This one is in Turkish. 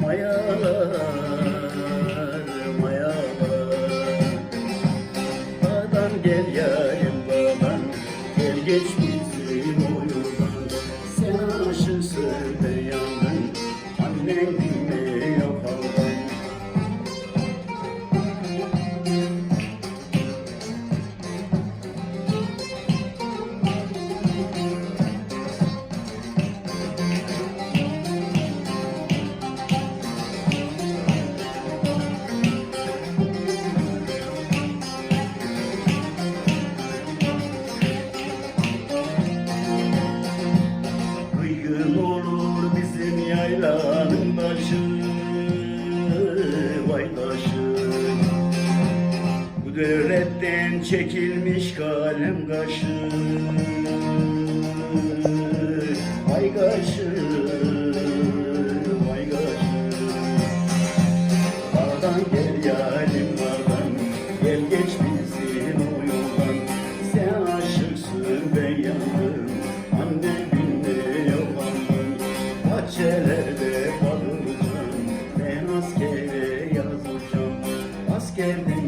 mayalar mayalar. Bağdan gel yarim geç başı Vay taşı Bu devletten çekilmiş kalem kaşı Vay kaşı Vay kaşı Bağdan gel yarim bağdan Gel geç bizim o Sen aşıksın ben yandım Anne bilmiyor annem Bahçelerde scared me.